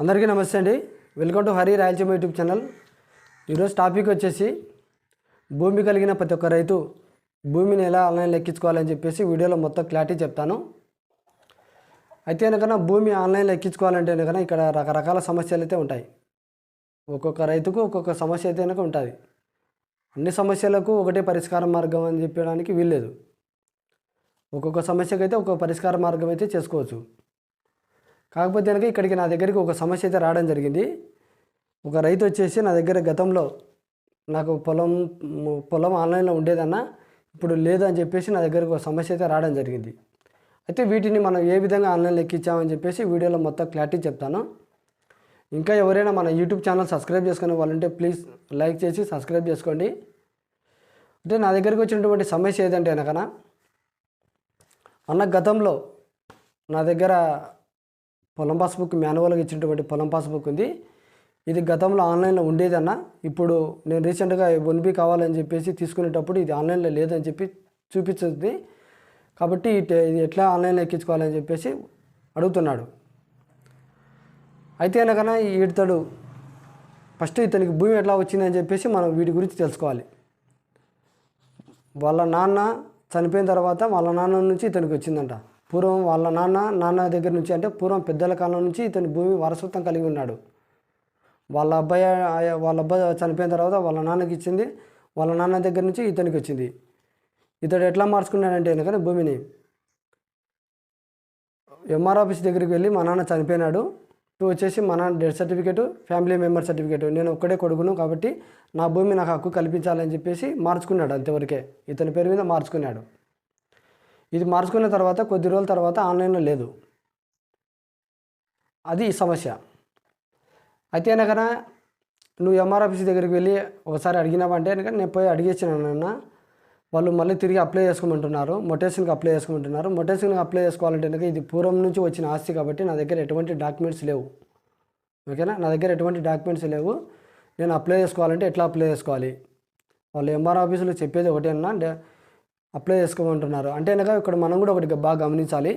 అందరికీ నమస్తే అండి. Welcome to Hari Rayalaseema YouTube channel. ఈరోజు టాపిక్ వచ్చేసి భూమి కలిగిన ప్రతి ఒక్క రైతు భూమిని ఎలా ఆన్లైన్లో ఎక్కించుకోవాలని చెప్పేసి వీడియోలో మొత్తం క్లారిటీ చెప్తాను. అయితే కనుక భూమి ఆన్లైన్లో ఎక్కించుకోవాలంటే కనుక ఇక్కడ రకరకాల సమస్యలు అయితే ఉంటాయి. ఒక్కొక్క రైతుకు ఒక్కొక్క సమస్య అయితే కనుక ఉంటుంది. అన్ని సమస్యలకు ఒకటే పరిష్కార మార్గం అని చెప్పడానికి వీల్లేదు. ఒక్కొక్క సమస్యకైతే ఒక్కొక్క పరిష్కార మార్గం అయితే చేసుకోవచ్చు. కాకపోతే కనుక ఇక్కడికి నా దగ్గరికి ఒక సమస్య అయితే రావడం జరిగింది. ఒక రైతు వచ్చేసి నా దగ్గర గతంలో నాకు పొలం పొలం ఆన్లైన్లో ఉండేదన్న ఇప్పుడు లేదు అని చెప్పేసి నా దగ్గరకు ఒక సమస్య అయితే రావడం జరిగింది. అయితే వీటిని మనం ఏ విధంగా ఆన్లైన్లో ఎక్కించామని చెప్పేసి వీడియోలో మొత్తం క్లారిటీ చెప్తాను. ఇంకా ఎవరైనా మన యూట్యూబ్ ఛానల్ సబ్స్క్రైబ్ చేసుకునే వాళ్ళంటే ప్లీజ్ లైక్ చేసి సబ్స్క్రైబ్ చేసుకోండి. అంటే నా దగ్గరికి వచ్చినటువంటి సమస్య ఏదంటే అనకనా అన్న గతంలో నా దగ్గర పొలం పాస్బుక్ మాన్యువల్గా ఇచ్చినటువంటి పొలం పాస్బుక్ ఉంది. ఇది గతంలో ఆన్లైన్లో ఉండేదన్నా. ఇప్పుడు నేను రీసెంట్గా వన్ బీ కావాలని చెప్పేసి తీసుకునేటప్పుడు ఇది ఆన్లైన్లో లేదని చెప్పి చూపించింది కాబట్టి ఇట- ఇది ఎట్లా ఆన్లైన్లో ఎక్కించుకోవాలని చెప్పేసి అడుగుతున్నాడు. అయితే అనగా ఇతడు ఫస్ట్ ఇతనికి భూమి ఎట్లా వచ్చిందని చెప్పేసి మనం వీటి గురించి తెలుసుకోవాలి. వాళ్ళ నాన్న చనిపోయిన తర్వాత వాళ్ళ నాన్న నుంచి ఇతనికి వచ్చిందంట. పూర్వం వాళ్ళ నాన్న నాన్న దగ్గర నుంచి అంటే పూర్వం పెద్దల కాలం నుంచి ఇతని భూమి వారసత్వం కలిగి ఉన్నాడు. వాళ్ళ అబ్బాయి వాళ్ళ అబ్బాయి చనిపోయిన తర్వాత వాళ్ళ నాన్నకి ఇచ్చింది. వాళ్ళ నాన్న దగ్గర నుంచి ఇతనికి వచ్చింది. ఇతడు ఎట్లా మార్చుకున్నాడంటే కనుక భూమిని. ఎంఆర్ ఆఫీస్ దగ్గరికి వెళ్ళి మా నాన్న చనిపోయినాడు. టూ వచ్చేసి మా నాన్న death certificate family member certificate. నేను ఒక్కడే కొడుకును కాబట్టి నా భూమి నాకు హక్కు కల్పించాలని చెప్పేసి మార్చుకున్నాడు అంతవరకే. ఇతని పేరు మీద మార్చుకున్నాడు. ఇది మార్చుకున్న తర్వాత కొద్ది రోజుల తర్వాత ఆన్లైన్లో లేదు. అది సమస్య. అయితే కనుక నువ్వు ఎంఆర్ ఆఫీస్ దగ్గరికి వెళ్ళి ఒకసారి అడిగినావంటే కనుక నేను పోయి అడిగేసినానన్న వాళ్ళు మళ్ళీ తిరిగి అప్లై చేసుకోమంటున్నారు. మొటేషన్కి అప్లై చేసుకోమంటున్నారు. మొటేషన్కి అప్లై చేసుకోవాలంటే కనుక ఇది పూర్వం నుంచి వచ్చిన ఆస్తి కాబట్టి నా దగ్గర ఎటువంటి డాక్యుమెంట్స్ లేవు. ఓకేనా నా? దగ్గర ఎటువంటి డాక్యుమెంట్స్ లేవు. నేను అప్లై చేసుకోవాలంటే ఎట్లా అప్లై చేసుకోవాలి? వాళ్ళు ఎంఆర్ ఆఫీసులో చెప్పేది ఒకటేనా అప్లై చేసుకోమంటున్నారు. అంటే అనగా ఇక్కడ మనం కూడా ఒకటి బాగా గమనించాలి.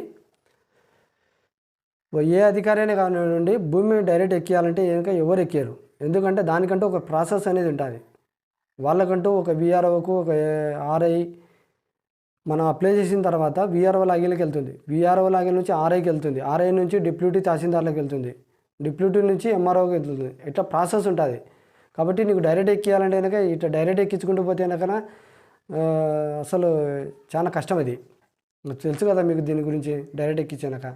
ఏ అధికారి అయినా కానివ్వండి భూమిని డైరెక్ట్ ఎక్కియాలంటే ఇంకా ఎవరు ఎక్కారు? ఎందుకంటే దానికంటూ ఒక ప్రాసెస్ అనేది ఉంటుంది. వాళ్ళకంటూ ఒక విఆర్ఓకు ఒక ఆర్ఐ మనం అప్లై చేసిన తర్వాత విఆర్ఓ లాగిన్కి వెళ్తుంది. విఆర్ఓ లాగిన్ నుంచి ఆర్ఐకి వెళ్తుంది. ఆర్ఐ నుంచి డిప్యూటీ తహసీల్దార్లకు వెళ్తుంది. డిప్యూటీ నుంచి ఎంఆర్ఓకి వెళ్తుంది. ఇట్లా ప్రాసెస్ ఉంటుంది. కాబట్టి నీకు డైరెక్ట్ ఎక్కియాలంటే కనుక ఇట్లా డైరెక్ట్ ఎక్కించుకుంటూ పోతే కనుక అసలు చాలా కష్టం అది. నాకు తెలుసు కదా మీకు దీని గురించి డైరెక్ట్ ఎక్కించాక.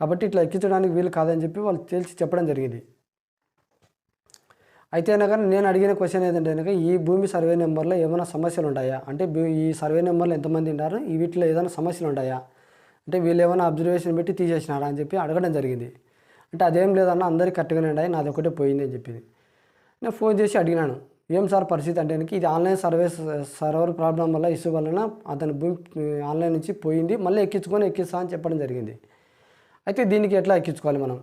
కాబట్టి ఇట్లా ఎక్కించడానికి వీలు కాదని చెప్పి వాళ్ళు తేల్చి చెప్పడం జరిగింది. అయితే కనుక నేను అడిగిన క్వశ్చన్ ఏంటంటే కనుక ఈ భూమి సర్వే నెంబర్లో ఏమైనా సమస్యలు ఉంటాయా అంటే ఈ సర్వే నెంబర్లో ఎంతమంది ఉన్నారు? ఈ వీటిలో ఏదైనా సమస్యలు ఉంటాయా అంటే వీళ్ళు ఏమైనా అబ్జర్వేషన్ పెట్టి తీసేసినారా అని చెప్పి అడగడం జరిగింది. అంటే అదేం లేదన్న అందరికి కరెక్ట్గానే ఉన్నాయి నాది ఒకటే పోయింది అని చెప్పింది. నేను ఫోన్ చేసి అడిగినాను. ఏం సార్ పరిస్థితి అంటే ఇది ఆన్లైన్ సర్వీస్ సర్వర్ ప్రాబ్లం వల్ల ఇష్యూ వలన అతని భూమి ఆన్లైన్ నుంచి పోయింది మళ్ళీ ఎక్కించుకొని ఎక్కిస్తా అని చెప్పడం జరిగింది. అయితే దీనికి ఎట్లా ఎక్కించుకోవాలి మనం?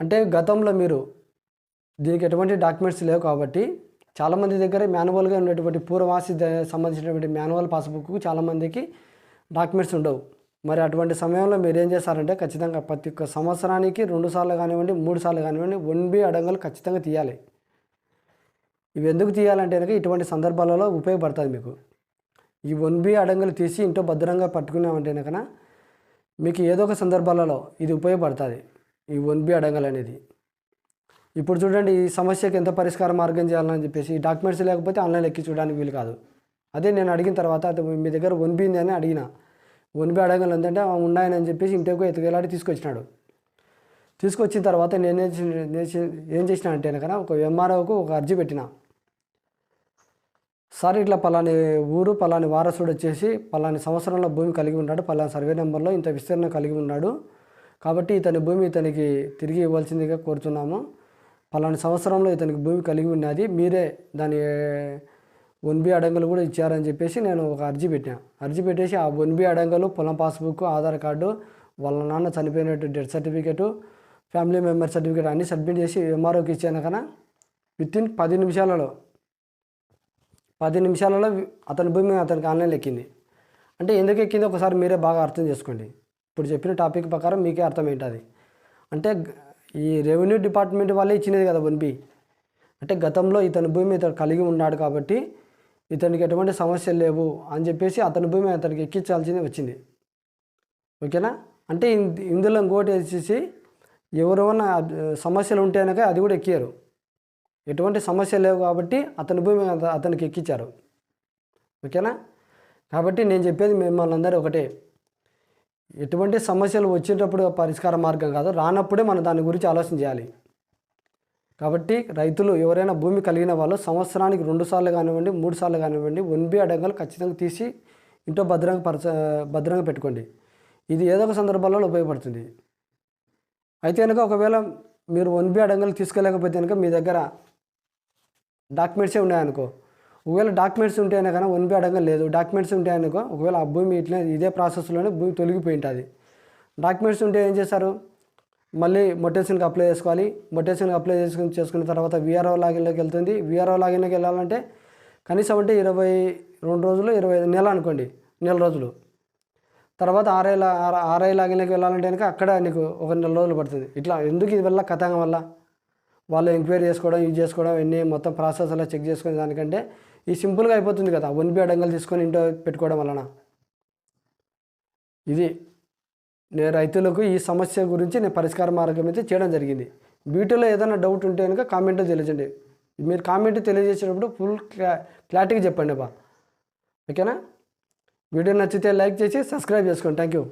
అంటే గతంలో మీరు దీనికి ఎటువంటి డాక్యుమెంట్స్ లేవు కాబట్టి చాలామంది దగ్గర మాన్యువల్గా ఉన్నటువంటి పూర్వవాసి ద- సంబంధించినటువంటి మాన్యువల్ పాస్బుక్ చాలామందికి డాక్యుమెంట్స్ ఉండవు. మరి అటువంటి సమయంలో మీరు ఏం చేస్తారంటే ఖచ్చితంగా ప్రతి ఒక్క సంవత్సరానికి రెండు సార్లు కానివ్వండి మూడు సార్లు కానివ్వండి వన్ బి అడంగలు ఖచ్చితంగా తీయాలి. ఇవి ఎందుకు తీయాలంటే కనుక ఇటువంటి సందర్భాలలో ఉపయోగపడుతుంది మీకు. ఈ వన్ బి అడంగలు తీసి ఇంట్లో భద్రంగా పట్టుకున్నామంటే కనుక మీకు ఏదో ఒక సందర్భాలలో ఇది ఉపయోగపడుతుంది ఈ వన్ బి అడంగల్ అనేది. ఇప్పుడు చూడండి ఈ సమస్యకి ఎంత పరిష్కార మార్గం చేయాలని చెప్పేసి ఈ డాక్యుమెంట్స్ లేకపోతే ఆన్లైన్ ఎక్కి చూడడానికి వీలు కాదు. అదే నేను అడిగిన తర్వాత మీ దగ్గర వన్ బి ఉంది అని అడిగిన. వన్ బి అడగలు ఉందంటే ఉన్నాయని చెప్పేసి ఇంటికి ఎత్తుకెళ్ళాడి తీసుకొచ్చినాడు. తీసుకొచ్చిన తర్వాత నేను ఏం చేసిన- ఏం చేసిన అంటే కనుక ఒక ఎంఆర్ఓకు ఒక అర్జీ పెట్టిన. సార్ ఇట్లా పలాని ఊరు పలాని వారసుడు వచ్చేసి పలాని సంవత్సరంలో భూమి కలిగి ఉన్నాడు. పలాని సర్వే నెంబర్లో ఇంత విస్తీర్ణ కలిగి ఉన్నాడు. కాబట్టి ఇతని భూమి ఇతనికి తిరిగి ఇవ్వాల్సిందిగా కోరుతున్నాము పలాని సంవత్సరంలో ఇతనికి భూమి కలిగి ఉన్నది మీరే దాని వన్ బి అడంగలు కూడా ఇచ్చారని చెప్పేసి నేను ఒక అర్జీ పెట్టాను అర్జీ పెట్టేసి ఆ వన్ బి అడంగలు పొలం పాస్బుక్ ఆధార్ కార్డు వాళ్ళ నాన్న చనిపోయినట్టు death certificate family member certificate అన్నీ సబ్మిట్ చేసి ఎంఆర్ఓకి ఇచ్చాను కన్నా విత్ ఇన్ పది నిమిషాలలో పది నిమిషాలలో అతని భూమి అతనికి ఆన్లైన్ ఎక్కింది. అంటే ఎందుకు ఎక్కింది ఒకసారి మీరే బాగా అర్థం చేసుకోండి. ఇప్పుడు చెప్పిన టాపిక్ ప్రకారం మీకే అర్థం ఏంటది అంటే ఈ రెవెన్యూ డిపార్ట్మెంట్ వాళ్ళే ఇచ్చినది కదా వన్బి అంటే గతంలో ఇతని భూమి ఇతను కలిగి ఉన్నాడు కాబట్టి ఇతనికి ఎటువంటి సమస్యలు లేవు అని చెప్పేసి అతని భూమి అతనికి ఎక్కించాల్సింది వచ్చింది. ఓకేనా? అంటే ఇందులో ఇంకోటి వచ్చేసి ఎవరైనా సమస్యలు ఉంటే కనుక అది కూడా ఎక్కారు ఎటువంటి సమస్య లేవు కాబట్టి అతని భూమి అతనికి ఎక్కించారు ఓకేనా? కాబట్టి నేను చెప్పేది మిమ్మల్ని అందరూ ఒకటే. ఎటువంటి సమస్యలు వచ్చేటప్పుడు పరిష్కార మార్గం కాదు రానప్పుడే మనం దాని గురించి ఆలోచన చేయాలి. కాబట్టి రైతులు ఎవరైనా భూమి కలిగిన వాళ్ళు సంవత్సరానికి రెండు సార్లు కానివ్వండి మూడు సార్లు కానివ్వండి వన్ అడంగాలు ఖచ్చితంగా తీసి ఇంట్లో భద్రంగా పరచ భద్రంగా పెట్టుకోండి. ఇది ఏదో ఒక సందర్భాల్లో ఉపయోగపడుతుంది. అయితే కనుక ఒకవేళ మీరు వన్ అడంగాలు అడంగలు తీసుకోలేకపోతే కనుక మీ దగ్గర డాక్యుమెంట్సే ఉన్నాయనుకో. ఒకవేళ డాక్యుమెంట్స్ ఉంటేనే కానీ వన్ బి లేదు. డాక్యుమెంట్స్ ఉంటాయనుకో ఒకవేళ ఆ భూమి ఇట్లా ఇదే ప్రాసెస్లోనే భూమి తొలగిపోయి ఉంటుంది డాక్యుమెంట్స్ ఉంటే ఏం చేస్తారు? మళ్ళీ మొటేషన్కి అప్లై చేసుకోవాలి. మొటేషన్కి అప్లై చేసుకుని చేసుకున్న తర్వాత విఆర్ఓ లాగిన్లోకి వెళ్తుంది. విఆర్ఓ లాగిన్లోకి వెళ్ళాలంటే కనీసం అంటే ఇరవై రెండు రోజులు ఇరవై ఐదు నెల అనుకోండి. నెల రోజులు. తర్వాత ఆర్ఐ ఆర్ఐ లాగిన్లోకి వెళ్ళాలంటే కనుక అక్కడ నీకు ఒక నెల రోజులు పడుతుంది. ఇట్లా ఎందుకు ఇది వల్ల కథాంగం వల్ల? వాళ్ళు ఎంక్వైరీ చేసుకోవడం ఇది చేసుకోవడం ఇవన్నీ మొత్తం ప్రాసెస్ అలా చెక్ చేసుకునే దానికంటే ఈ సింపుల్గా అయిపోతుంది కదా. వన్ బి అడంగలు తీసుకొని ఇంట్లో పెట్టుకోవడం వలన. ఇది నేను రైతులకు ఈ సమస్య గురించి నేను పరిష్కార మార్గం అయితే చేయడం జరిగింది. వీటిలో ఏదైనా డౌట్ ఉంటే కనుక కామెంట్లో తెలియజండి మీరు కామెంట్ తెలియజేసేటప్పుడు ఫుల్ క్లా క్లారిటీగా చెప్పండి బా. ఓకేనా? వీడియో నచ్చితే లైక్ చేసి సబ్స్క్రైబ్ చేసుకోండి. Thank you